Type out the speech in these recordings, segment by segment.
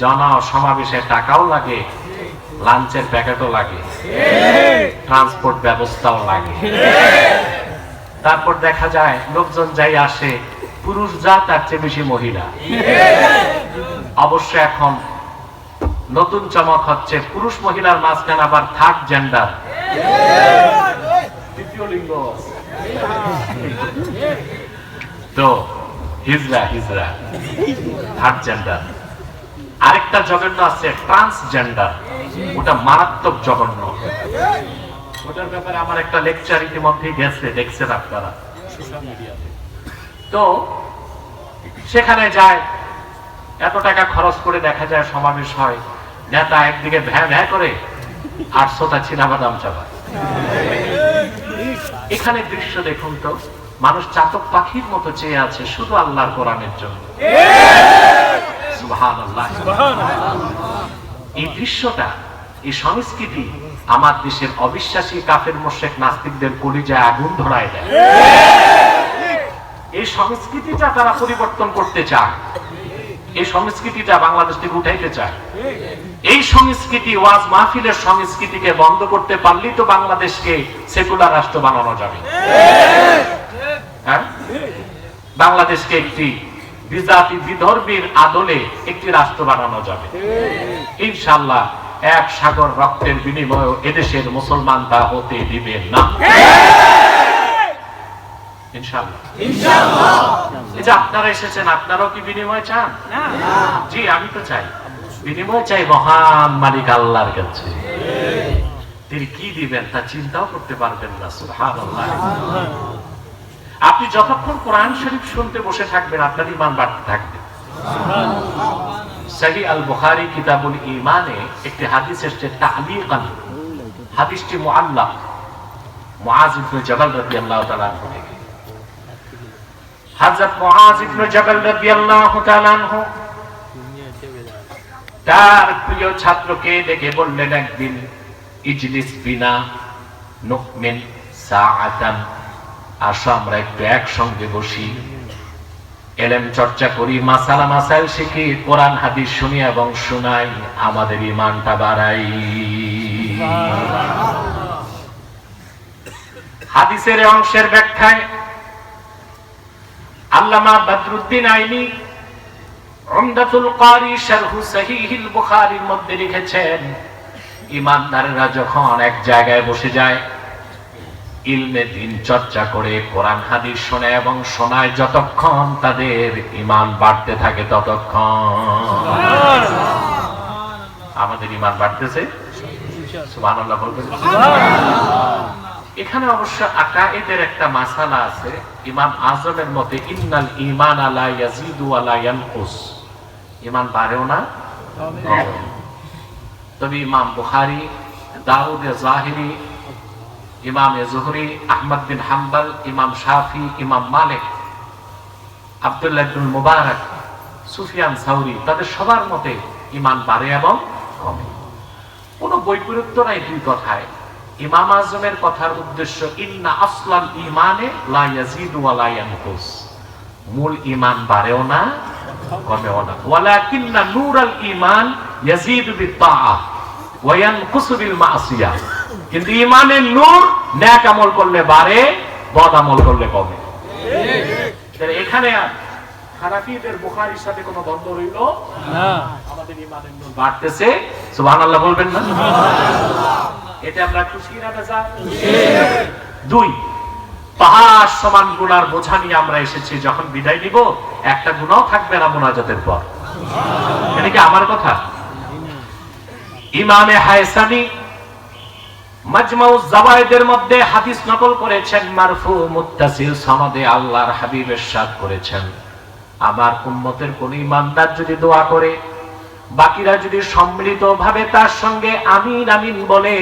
জন সমাবেশে টাকাও লাগে, লাঞ্চের প্যাকেটও লাগে ট্রান্সপোর্ট ব্যবস্থাও লাগে। তারপর দেখা যায়, লোকজন যাই আসে, পুরুষ যা তার চেয়ে বেশি মহিলা। অবশ্য এখন নতুন চমক হচ্ছে, পুরুষ মহিলার মাঝখানে আবার থার্ড জেন্ডার তো হিজরা হিজরা থার্ড জেন্ডার আরেকটা জঘন্য আছে ট্রান্সজেন্ডার ওটা মারাত্মক জঘন্য। ওটার ব্যাপারে আমার একটা লেকচার ইতিমধ্যে গেছে, দেখছেন আপনারা তো, সেখানে যায়, এত টাকা খরচ করে দেখা যায় সমাবেশ হয়, নেতা একদিকে ভ্যা ভ্যা করে, আর শ্রোতা চিনাবাদাম চাপা এখানে দৃশ্য দেখুন তো, মানুষ চাতক পাখির মতো চেয়ে আছে শুধু আল্লাহর কোরআনের জন্য। এই দৃশ্যটা এই সংস্কৃতি আমার দেশের অবিশ্বাসী কাফের মোশেক নাস্তিকদের কলিজায় আগুন ধরায় দেয়। এই সংস্কৃতিটা তারা পরিবর্তন করতে চায়। এই সংস্কৃতিটা বাংলাদেশ থেকে উঠাইতে চায়। এই সংস্কৃতি ওয়াজ মাহফিলের সংস্কৃতিকে বন্ধ করতে পারলেই তো বাংলাদেশকে সেকুলার রাষ্ট্র বানানো যাবে। হ্যাঁ? বাংলাদেশকে একটি বিজাতি বিধর্মীর আদলে একটি রাষ্ট্র বানানো যাবে। ইনশাল্লাহ এক সাগর রক্তের বিনিময়ে এদেশের মুসলমান তা হতে দিবে না। আপনারা এসেছেন আপনারাও কি বিনিময় চান? জি আমি তো চাই। বিনিময় চাই মহান মালিক আল্লাহর কাছে। তিনি কি দিবেন তা চিন্তাও করতে পারবেন না সুবহানাল্লাহ। আপনি যতক্ষণ কোরআন শরীফ শুনতে বসে থাকবেন, আপনার ইমান বাড়তে থাকবে। সহি আল কিতাবুল ইমানে একটি হাদিস এসেছে তালিকান হাদিসটি মুআল্লাক, মুআজ ইবনে জাবাল রাদিয়াল্লাহু তাআলা থেকে। হযরত মুআজ ইবনে জাবাল রাদিয়াল্লাহু তাআলা তার প্রিয় ছাত্রকে ডেকে বললেন, একদিন ইজলিস বিনা সাআতান আসো আমরা একটু একসঙ্গে বসি। এলেম চর্চা করি, মাসালা মাসাইল শিখি, কোরআন, হাদিস শুনি এবং শুনাই, আমাদের ইমানটা বাড়াই। হাদিসের অংশের ব্যাখ্যায় আল্লামা বদরুদ্দিন আইনি উমদাতুল কারি শারহু সহিহুল বুখারীর মধ্যে লিখেছেন ইমানদারেরা যখন এক জায়গায় বসে যায় ইলমে দিন চর্চা করে কোরআন হাদিস শোনে এবং শোনায় যতক্ষণ তাদের ইমান বাড়তে থাকে ততক্ষণ। আমাদের ইমান বাড়তেছে? বলবেন? এখানে অবশ্য আকায়েদের একটা মাসালা আছে ইমাম আজমের মতে ইন্নাল ইমান আলা ইয়াজিদু আলা ইয়ানকুস। ইমান বাড়েও না? না। তবে ইমাম বুখারী দাউদ জাহিরি ইমাম জুহরি, আহমদ বিন হাম্বল, ইমাম শাফি, ইমাম মালিক, আব্দুল্লাহ ইবনুল মুবারক, সুফিয়ান সাউরি, তাদের সবার মতে ইমান বাড়ে এবং কমে। কোনো বৈপরীত্য নাই দুই কথায়। ইমাম আজমের কথার উদ্দেশ্য, ইন্না আসলাল ইমানে লা ইয়াজিদু ওয়া লা ইয়ানকুস। মূল ইমান বাড়েও না, কমেও না। ওয়ালাকিন্না নূরাল ইমান ইয়াজিদু বিত্তাআ ওয়া ইয়ানকুসু বিল মাসিয়াহ কিন্তু ইমানের নূর ন্যাক আমল করলে বাড়ে বদ আমল করলে কমে। এখানে খারাপিদের বুখারীর সাথে কোনো দ্বন্দ্ব রইল? আমাদের ইমানের নূর বাড়তেছে। সুবহানাল্লাহ বলবেন না? এতে আমরা খুশি না বেজা দুই পাহাড় সমান বোঝা নিয়ে আমরা এসেছি যখন বিদায় নিব একটা গুণাও থাকবে না মোনাজাতের পর। এটা কি আমার কথা? ইমামে হায়সানি মাজমাউ জাওয়ায়েদের মধ্যে হাদিস নকল করেছেন মারফু মুত্তাসিল সনদে আল্লাহর হাবিব ইরশাদ করেছেন। আমার উম্মতের কোন ইমানদার যদি দোয়া করে বাকিরা যদি সম্মিলিত তার সঙ্গে আমিন আমিন বলে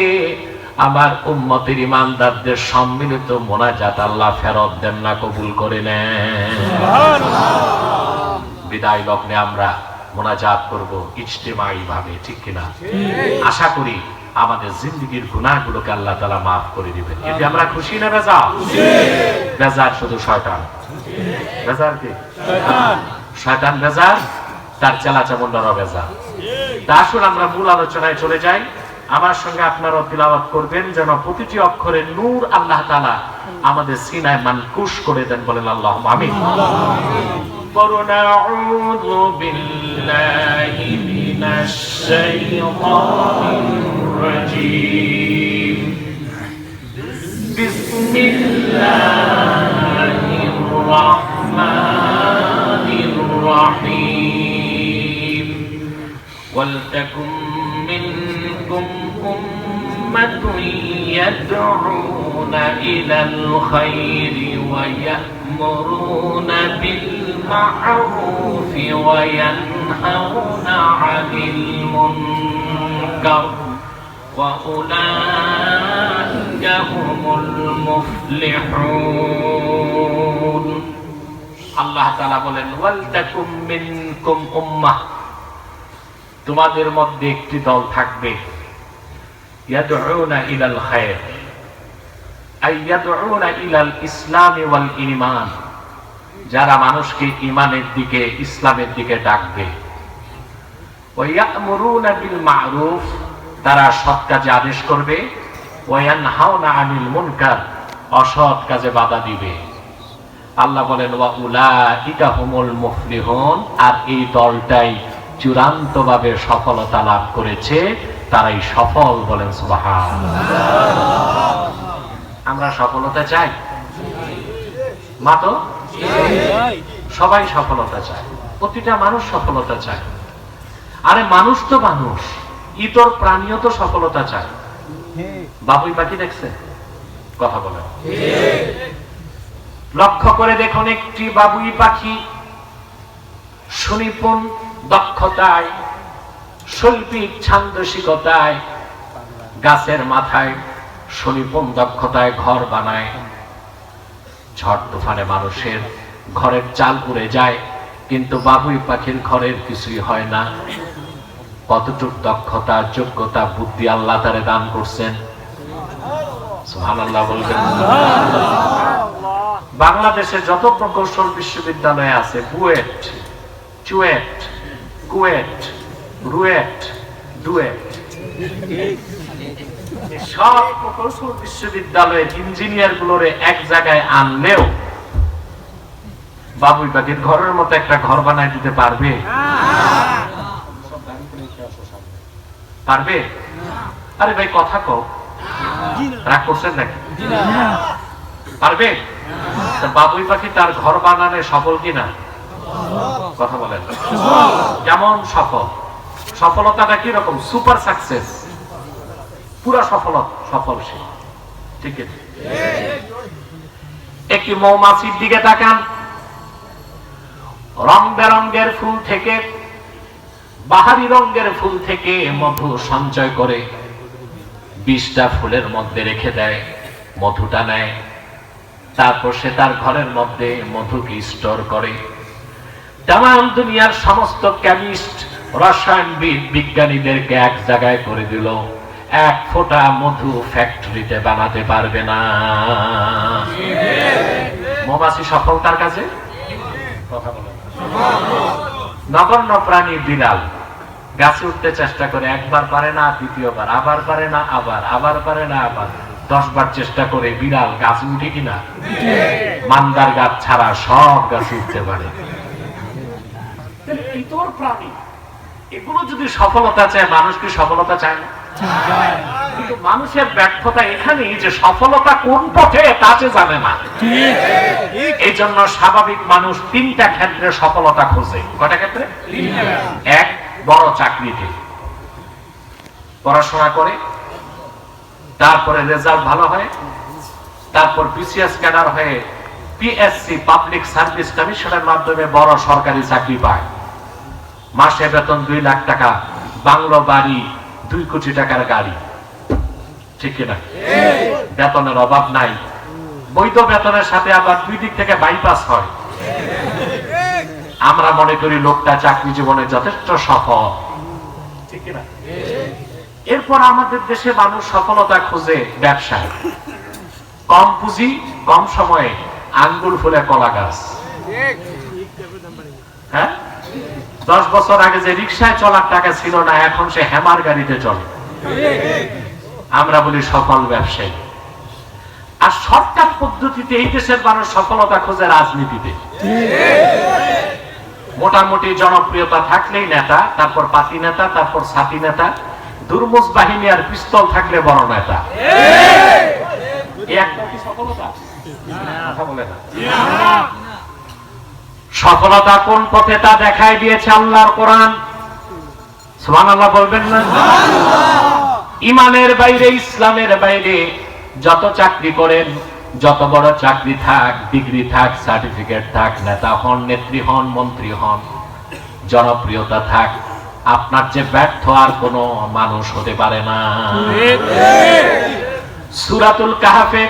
আমার উম্মতের ইমানদারদের সম্মিলিত মোনাজাত আল্লাহ ফেরত দেন না কবুল করে নেন। বিদায় লগ্নে আমরা মোনাজাত করব ইজতেমাই ভাবে ঠিক কিনা? আশা করি আমাদের জিন্দগির গুণাগুলোকে আল্লাহ তালা মাফ করে দিবেন। এতে আমরা খুশি না রাজা রাজার শুধু শয়তান। রাজার কি? শয়তান। রাজার তার চেলা চামুন্ডারা বেজা আসুন আমরা মূল আলোচনায় চলে যাই। আমার সঙ্গে আপনারা তিলাবাত করবেন যেন প্রতিটি অক্ষরে নূর আল্লাহ তালা আমাদের সিনায় মানকুশ করে দেন বলেন আল্লাহ আমি করুণা الرجيم. بسم الله الرحمن الرحيم. ولتكن منكم أمة يدعون إلى الخير ويأمرون بالمعروف وينهون عن المنكر. وأولئك هم المفلحون আল্লাহ তাআলা বলেন ওয়ালতাকুম মিনকুম উম্মাহ তোমাদের মধ্যে একটি দল থাকবে ইয়াদউনা ইলাল খায়র আই ইয়াদউনা ইলাল ইসলাম ওয়াল ঈমান যারা মানুষকে ঈমানের দিকে ইসলামের দিকে ডাকবে ওয়া ইয়া'মুরুনা বিল মা'রুফ তারা সৎ কাজে আদেশ করবে। আনিল মুনকার, অসৎ কাজে বাধা দিবে। আল্লাহ বলেন ওয়া আর এই দলটাই চূড়ান্তভাবে সফলতা লাভ করেছে। তারাই সফল বলেন আমরা সফলতা চাই? মাতো সবাই সফলতা চায়। প্রতিটা মানুষ সফলতা চায়। আরে মানুষ তো মানুষ। ইতর প্রাণীও তো সফলতা চায়। বাবুই পাখি দেখছে? কথা বলেন লক্ষ্য করে দেখুন একটি বাবুই পাখি সুনিপুণ দক্ষতায় শৈল্পিক ছান্দসিকতায় গাছের মাথায় সুনিপুণ দক্ষতায় ঘর বানায়। ঝড় তুফানে মানুষের ঘরের চাল উড়ে যায় কিন্তু বাবুই পাখির ঘরের কিছুই হয় না। কতটুক দক্ষতা, যোগ্যতা, বুদ্ধি আল্লাহ তারে দান করছেন? বাংলাদেশে যত প্রকৌশল বিশ্ববিদ্যালয় আছে, বুয়েট, চুয়েট, কুয়েট, রুয়েট ডুয়েট সব প্রকৌশল বিশ্ববিদ্যালয়ের ইঞ্জিনিয়ার গুলোরে এক জায়গায় আনলেও বাবুই পাখির ঘরের মতো একটা ঘর বানায় দিতে পারবে? পারবে? আরে ভাই, কথা কও। রাগ করছেন নাকি? পারবে? বাবুই পাখি তার ঘর বানানে সফল কিনা? কথা বলেন। কেমন সফল? সফলতাটা কি রকম সুপার সাকসেস। পুরা সফল সফল সে। ঠিক আছে? একটি মৌমাছির দিকে তাকান। রং বেরঙ্গের ফুল থেকে বাহারি রঙের ফুল থেকে মধু সঞ্চয় করে বিষটা ফুলের মধ্যে রেখে দেয়, মধুটা নেয়। তারপর সে তার ঘরের মধ্যে মধুকে স্টোর করে। তাম দুনিয়ার সমস্ত কেমিস্ট রসায়নবিদ বিজ্ঞানীদেরকে এক জায়গায় করে দিল। এক ফোঁটা মধু ফ্যাক্টরিতে বানাতে পারবে না। মৌমাছি সফলতার কাছে? কথা বলেন নগণ্য প্রাণী বিড়াল। গাছে উঠতে চেষ্টা করে একবার পারে না দ্বিতীয়বার আবার পারে না আবার আবার পারে না আবার। দশ বার চেষ্টা করে বিড়াল গাছে উঠে কিনা? মান্দার গাছ ছাড়া সব গাছে উঠতে পারে। ইতর প্রাণী এগুলো যদি সফলতা চায় মানুষ কি সফলতা চায় না? কিন্তু মানুষের ব্যর্থতা এখানেই যে সফলতা কোন পথে তা সে জানে না। এই জন্য স্বাভাবিক মানুষ তিনটা ক্ষেত্রে সফলতা খোঁজে। কটা ক্ষেত্রে? এক বড় চাকরিতে। পড়াশোনা করে তারপরে রেজাল্ট ভালো হয় তারপর বিসিএস ক্যাডার হয়ে পিএসসি পাবলিক সার্ভিস কমিশনের মাধ্যমে বড় সরকারি চাকরি পায়। মাসে বেতন দুই লাখ টাকা বাংলো বাড়ি দুই কোটি টাকার গাড়ি। ঠিক কিনা? বেতনের অভাব নাই। বৈধ বেতনের সাথে আবার দুই দিক থেকে বাইপাস হয়। আমরা মনে করি লোকটা চাকরি জীবনে যথেষ্ট সফল। এরপর আমাদের দেশে মানুষ সফলতা খুঁজে ব্যবসায়। কম পুঁজি, কম সময়ে আঙ্গুল ফুলে কলা গাছ। হ্যাঁ? দশ বছর আগে যে রিক্সায় চলার টাকা ছিল না, এখন সে হ্যামার গাড়িতে চলে। আমরা বলি সফল ব্যবসায়ী। আর শর্টকাট পদ্ধতিতে এই দেশের মানুষ সফলতা খোঁজে রাজনীতিতে। মোটামুটি জনপ্রিয়তা থাকলেই নেতা, তারপর পাতি নেতা, তারপর সাথী নেতা, দুর্মুজ বাহিনী আর পিস্তল থাকলে বড় নেতা। সফলতা? কোন পথে তা দেখায় দিয়েছে আল্লাহর কোরআন? সুবহানাল্লাহ বলবেন না? ইমানের বাইরে, ইসলামের বাইরে যত চাকরি করেন যত বড় চাকরি থাক, ডিগ্রি থাক, সার্টিফিকেট থাক, নেতা হন, নেত্রী হন, মন্ত্রী হন, জনপ্রিয়তা থাক, আপনার যে ব্যর্থ আর কোনো মানুষ হতে পারে না। সূরাতুল কাহাফে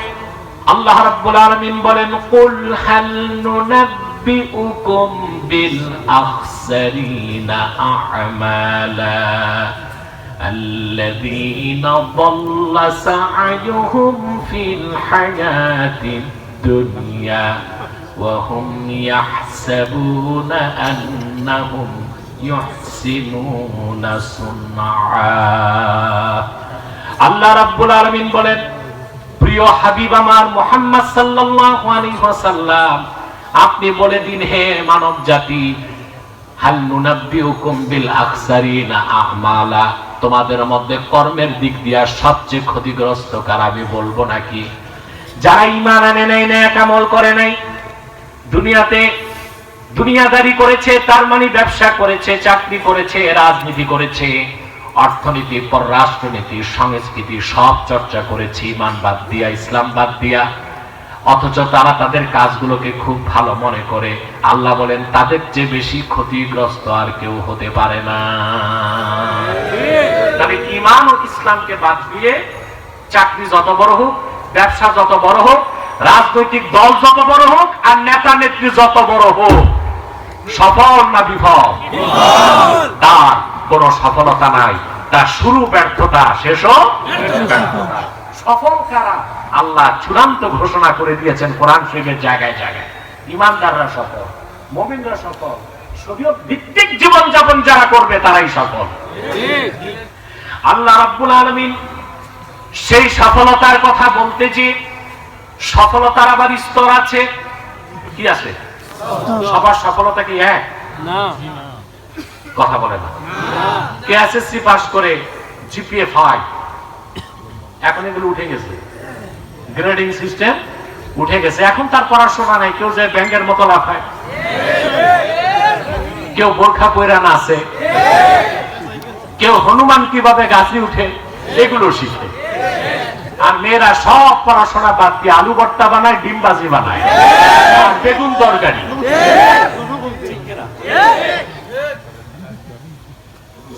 আল্লাহ রাব্বুল আলামিন বলেন, কুল হাল নুনাব্বিউকুম বিল আখসারিনা আ'মালা। الذين ضل سعيهم في الحياة الدنيا وهم يحسبون أنهم يحسنون صنعا আল্লাহ রাব্বুল আলামিন বলেন প্রিয় হাবিব আমার মোহাম্মদ সাল্লাল্লাহু আপনি বলে দিন হে মানব জাতি তোমাদের মধ্যে কর্মের দিক দিয়া সবচেয়ে ক্ষতিগ্রস্ত কার, আমি বলব নাকি? যারা ঈমান আনে নাই নেক আমল করে নাই, দুনিয়াতে দুনিয়াদারি করেছে, তার মানে ব্যবসা করেছে, চাকরি করেছে, রাজনীতি করেছে, অর্থনীতি, পররাষ্ট্রনীতি, সংস্কৃতি, সব চর্চা করেছে ইমান বাদ দিয়া, ইসলাম বাদ দিয়া। অথচ তারা তাদের কাজগুলোকে খুব ভালো মনে করে। আল্লাহ বলেন, তাদের চেয়ে বেশি ক্ষতিগ্রস্ত আর কেউ হতে পারে না। ইমান ও ইসলামকে বাদ দিয়ে চাকরি যত বড় হোক, ব্যবসা যত বড় হোক, রাজনৈতিক দল যত বড় হোক, আর নেতা নেত্রী যত বড় হোক, সফল না বিফল? তার কোনো সফলতা নাই। তার শুরু ব্যর্থতা শেষও ব্যর্থতা। সফল কারা? আল্লাহ চূড়ান্ত ঘোষণা করে দিয়েছেন কোরআন শরীফের জায়গায় জায়গায়। ইমানদাররা সফল মুমিনরা সফল শরীয়ত ভিত্তিক জীবন যাপন যারা করবে তারাই সফল। আল্লাহ রাব্বুল আলামিন সেই সফলতার কথা বলতে যে সফলতার আবার স্তর আছে কি আছে? সবার সফলতা কি এক? কথা বলে না। কে এসএসসি পাস করে জিপিএ ফাইভ এখন এগুলো উঠে গেছে। গ্রেডিং সিস্টেম উঠে গেছে। এখন তার পড়াশোনা নাই, কেউ যে ব্যাংকের মতো লাফায়। কেউ বোরখা পয়রা নাচে। কেউ হনুমান কীভাবে গাছে উঠে, এগুলো শিখে। আর মেয়েরা সব পড়াশোনা বাদ দিয়ে আলু ভর্তা বানায়, ডিম বাজি বানায়। আর বেগুন তরকারি।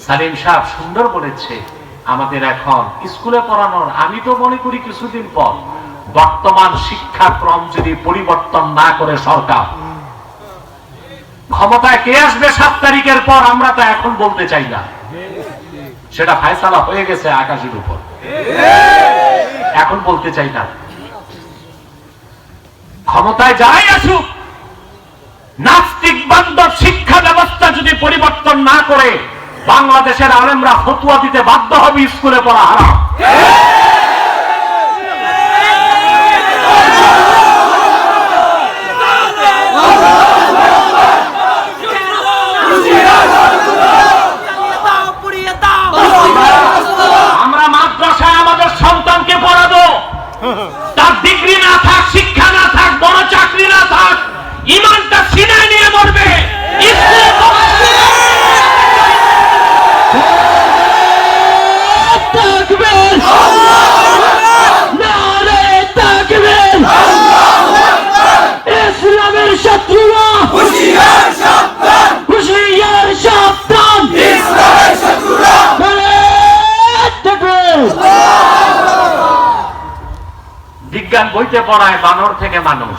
সালিম সাহেব সুন্দর বলেছে আমাদের এখন স্কুলে পড়ানোর, আমি তো মনে করি কিছুদিন পর। বর্তমান শিক্ষাক্রম যদি পরিবর্তন না করে সরকার, ক্ষমতায় কে আসবে সাত তারিখের পর আমরা তো এখন বলতে চাই না। সেটা ফায়সালা হয়ে গেছে আকাশের উপর। এখন বলতে চাই না। ক্ষমতায় যাই আসুক, নাস্তিক বান্ধব শিক্ষা ব্যবস্থা যদি পরিবর্তন না করে বাংলাদেশের আলেমরা ফতুয়া দিতে বাধ্য হবে স্কুলে পড়া হারাম দাও পুড়িয়ে দাও আমরা মাদ্রাসায় আমাদের সন্তানকে পড়াবো তার ডিগ্রি না থাক শিক্ষা না থাক বড় চাকরি না থাক ইমানটা সিনায় নিয়ে মরবে স্কুলে পড়াবে। তাকবীর নারে তাকবীর ইসলামের শত্রুরা হুশিয়ার সাবধান হুশিয়ার সাবধান ইসলামের শত্রুরা নারে তাকবীর বিজ্ঞান বইতে পড়ায় বানর থেকে মানুষ।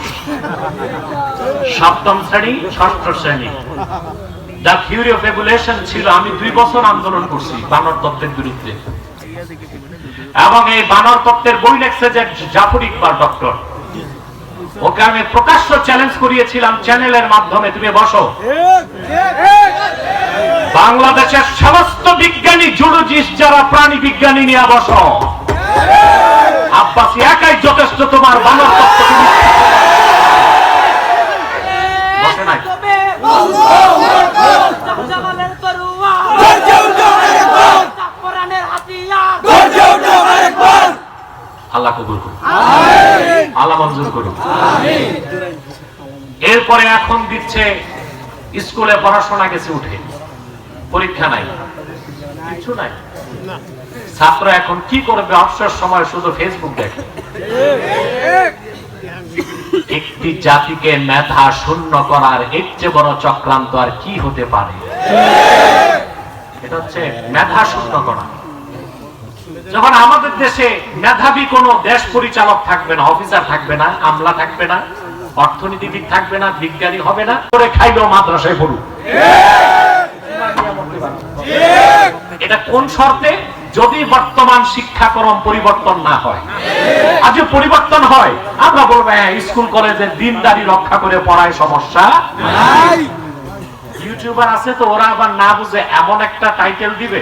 সপ্তম শ্রেণি, ষষ্ঠ শ্রেণি। দা থিওরি অফ এভুলেশন ছিল, আমি দুই বছর আন্দোলন করছি বানর তত্ত্বের বিরুদ্ধে। এবং এই বানর তত্ত্বের বই লেখছে যে জাফর ইকবাল ডক্টর। ওকে আমি প্রকাশ্য চ্যালেঞ্জ করিয়েছিলাম চ্যানেলের মাধ্যমে, তুমি বসো। বাংলাদেশের সমস্ত বিজ্ঞানী জুলজিস্ট যারা প্রাণী বিজ্ঞানী নিয়ে বস। আব্বাসি, একাই যথেষ্ট তোমার হাতিয়ার আল্লাহ কবুল করুন। আল্লাহ মঞ্জুর করুন। এরপরে এখন দিচ্ছে স্কুলে পড়াশোনা গেছে উঠে। পরীক্ষা নাই। কিছু নাই? ছাত্র এখন কি করবে অবসর সময় শুধু ফেসবুক দেখে। একটি জাতিকে মেধা শূন্য করার এর চেয়ে বড় চক্রান্ত আর কি হতে পারে? এটা হচ্ছে মেধা শূন্য করা। যখন আমাদের দেশে মেধাবী কোনো দেশ পরিচালক থাকবে না, অফিসার থাকবে না, আমলা থাকবে না, অর্থনীতিবিদ থাকবে না, বিজ্ঞানী হবে না, করে খাইলেও মাদ্রাসায় পড়ুক। এটা কোন শর্তে? যদি বর্তমান শিক্ষাক্রম পরিবর্তন না হয় আজ পরিবর্তন হয় আমরা বলব হ্যাঁ স্কুল কলেজে দিনদারি রক্ষা করে পড়ায় সমস্যা ইউটিউবার আছে তো ওরা আবার না বুঝে এমন একটা টাইটেল দিবে।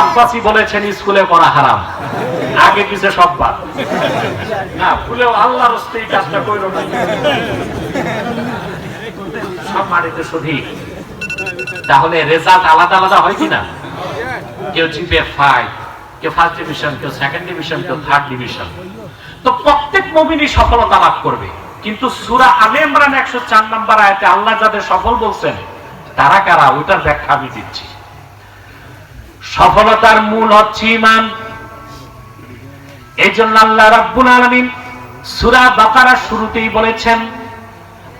আব্বাসী বলেছেন স্কুলে পড়া হারাম। আগে পিছে সব বাদ। না ভুলেও আল্লাহর হস্তে এই কাজটা না। সব মাটিতে সঠিক তাহলে রেজাল্ট আলাদা আলাদা হয় কিনা? কেউ জিপে ফাইভ কেউ ফার্স্ট ডিভিশন কেউ সেকেন্ড ডিভিশন কেউ থার্ড ডিভিশন তো প্রত্যেক মুমিনই সফলতা লাভ করবে। কিন্তু সুরা আলে ইমরান একশো চার নম্বর আয়াতে আল্লাহ যাদের সফল বলছেন, তারা কারা? ওইটার ব্যাখ্যা আমি দিচ্ছি। সফলতার মূল হচ্ছে ইমান এই জন্য আল্লাহ রাব্বুল আলমিন সুরা বাকারার শুরুতেই বলেছেন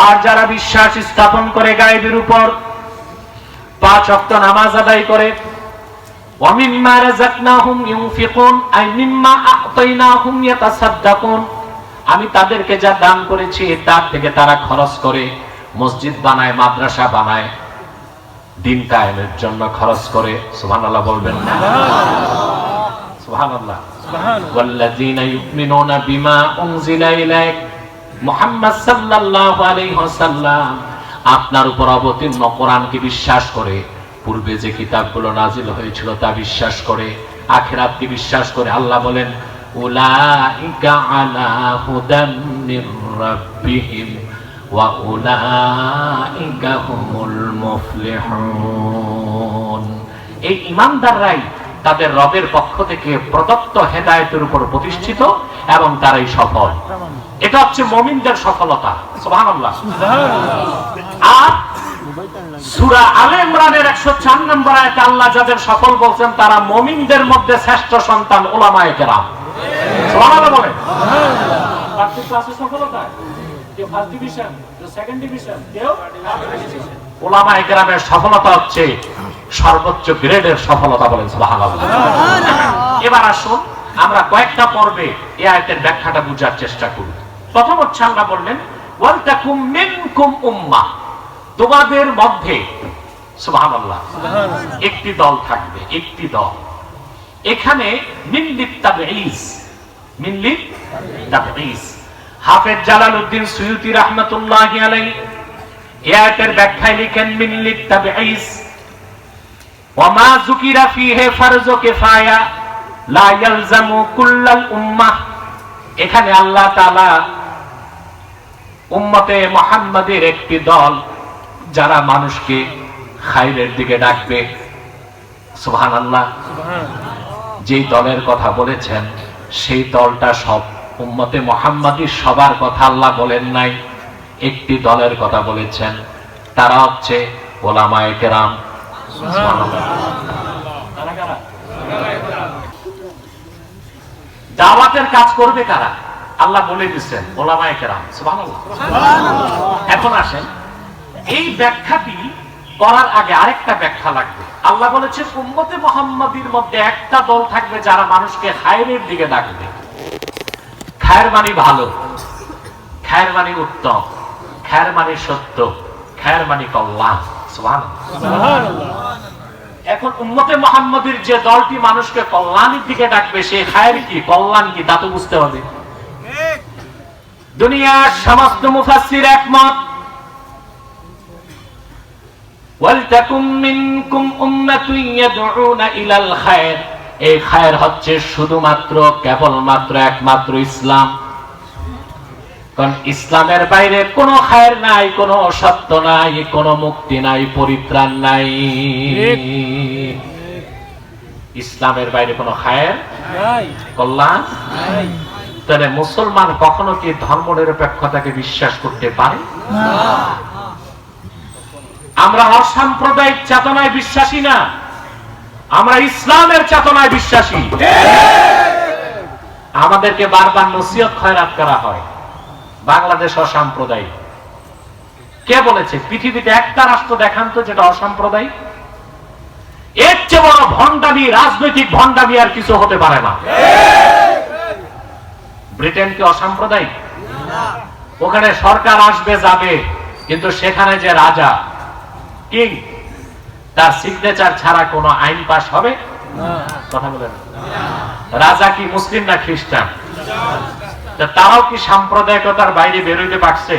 আর যারা বিশ্বাস স্থাপন করে গায়েবের উপর পাঁচ অক্ত নামাজ আদায় করে ومما رزقناهم ينفقون أي مما أعطيناهم يتصدقون আমি তাদেরকে যা দান করেছি তার থেকে তারা খরচ করে মসজিদ বানায় মাদ্রাসা বানায় দিন কায়েমের জন্য খরচ করে সুবহানাল্লাহ বলবেন না সুবহানাল্লাহ والذين يؤمنون بما أنزل إليك মোহাম্মদ সাল্লাল্লাহু আলাইহি ওয়াসাল্লাম আপনার উপর অবতীর্ণ কোরআনকে বিশ্বাস করে, পূর্বে যে কিতাবগুলো নাজিল হয়েছিল তা বিশ্বাস করে, আখিরাতকে বিশ্বাস করে আল্লাহ বলেন ওয়া এই ইমানদাররাই তাদের রবের পক্ষ থেকে প্রদত্ত হেদায়েতের উপর প্রতিষ্ঠিত এবং তারাই সফল। এটা হচ্ছে মমিনদের সফলতা আর সূরা আলে ইমরানের 104 নম্বর আয়াতে আল্লাহ যাদের সফল বলছেন তারা মমিনদের মধ্যে শ্রেষ্ঠ সন্তান ওলামায়ে কেরাম। বলেন। ওলামায়ে কেরামের সফলতা হচ্ছে সর্বোচ্চ গ্রেডের সফলতা এবার আসুন আমরা কয়েকটা পর্বে এই আয়াতের ব্যাখ্যাটা বোঝার চেষ্টা করি। প্রথম হচ্ছে আল্লাহ বললেন ওয়ালতাকুম মিনকুম উম্মাহ তোমাদের মধ্যে সুবহানাল্লাহ একটি দল থাকবে একটি দল। এখানে মিনলিত তাবঈজ মিনলিত তাবঈজ। হাফেজ জালালউদ্দিন সুয়ুতি রাহমাতুল্লাহি আলাইহি এই আয়াতের ব্যাখ্যায় লিখেন মিনলিত তাবঈজ ওয়ামা যুকিরা ফিহে ফারজু কিফায়া লা ইয়ালজামু কুল্লাল উম্মাহ। এখানে আল্লাহ তাআলা উম্মতে মুহাম্মাদের একটি দল যারা মানুষকে খাইরের দিকে ডাকবে। সুবহানাল্লাহ। যেই দলের কথা বলেছেন, সেই দলটা সব উম্মতে মুহাম্মাদী সবার কথা আল্লাহ বলেন নাই, একটি দলের কথা বলেছেন। তারা হচ্ছে ওলামায়ে? দাওয়াতের কাজ করবে কারা? আল্লাহ বলে দিচ্ছেন ওলামায়ে কেরাম এখন আসেন এই ব্যাখ্যাটি করার আগে আরেকটা ব্যাখ্যা লাগবে। আল্লাহ বলেছে উম্মতে মোহাম্মদীর মধ্যে একটা দল থাকবে যারা মানুষকে খায়ের দিকে ডাকবে। খায়ের মানে ভালো খায়ের মানে উত্তম খায়ের মানে সত্য খায়ের মানে কল্যাণ এখন উম্মতে মোহাম্মদীর যে দলটি মানুষকে কল্যাণের দিকে ডাকবে সে খায়ের কি কল্যাণ কি তা তো বুঝতে হবে। দুনিয়ার সমস্ত মুফাসসির একমত। ওয়ালতাকুম মিনকুম উম্মাতুন ইয়াদউনা ইলাল খায়র। এই খায়ের হচ্ছে শুধুমাত্র কেবলমাত্র একমাত্র ইসলাম। কারণ ইসলামের বাইরে কোনো খায়ের নাই কোনো সত্য নাই কোনো মুক্তি নাই পরিত্রাণ নাই। ইসলামের বাইরে কোনো খায়ের কল্যাণ তাহলে মুসলমান কখনো কি ধর্ম নিরপেক্ষতাকে বিশ্বাস করতে পারে? আমরা অসাম্প্রদায়িক চেতনায় বিশ্বাসী না। আমরা ইসলামের চেতনায় বিশ্বাসী। আমাদেরকে বারবার নসিহত খয়রাত করা হয়। বাংলাদেশ অসাম্প্রদায়িক। কে বলেছে? পৃথিবীতে একটা রাষ্ট্র দেখান তো যেটা অসাম্প্রদায়িক। এর চেয়ে বড় ভণ্ডামি, রাজনৈতিক ভণ্ডামি আর কিছু হতে পারে না। ব্রিটেন কি অসাম্প্রদায়িক। ওখানে সরকার আসবে, যাবে, কিন্তু সেখানে যে রাজা, কিং, তার সিগনেচার ছাড়া কোনো আইন পাশ হবে? কথা বলেন। রাজা কি মুসলিম না খ্রিস্টান? তারাও কি সাম্প্রদায়িকতার বাইরে বেরোইতে পারছে?